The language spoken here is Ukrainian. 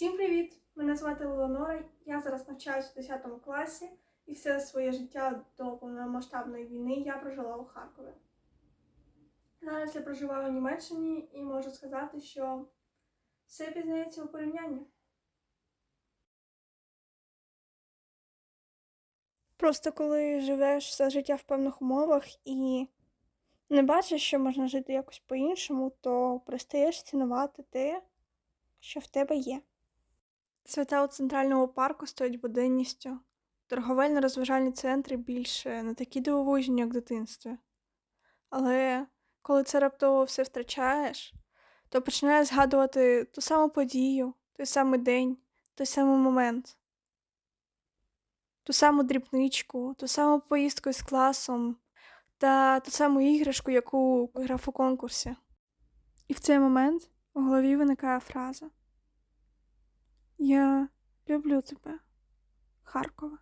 Всім привіт! Мене звати Леонора. Я зараз навчаюся у 10 класі, і все своє життя до повномасштабної війни я прожила у Харкові. Зараз я проживаю у Німеччині і можу сказати, що все пізнається у порівнянні. Просто коли живеш все життя в певних умовах і не бачиш, що можна жити якось по-іншому, то перестаєш цінувати те, що в тебе є. Свята у центральному парку стоять буденністю. Торговельно-розважальні центри більше не такі дивовижні, як в дитинстві. Але коли це раптово все втрачаєш, то починаєш згадувати ту саму подію, той самий день, той самий момент, ту саму дрібничку, ту саму поїздку з класом та ту саму іграшку, яку виграв у конкурсі. І в цей момент у голові виникає фраза. Я люблю тебе, Харкова.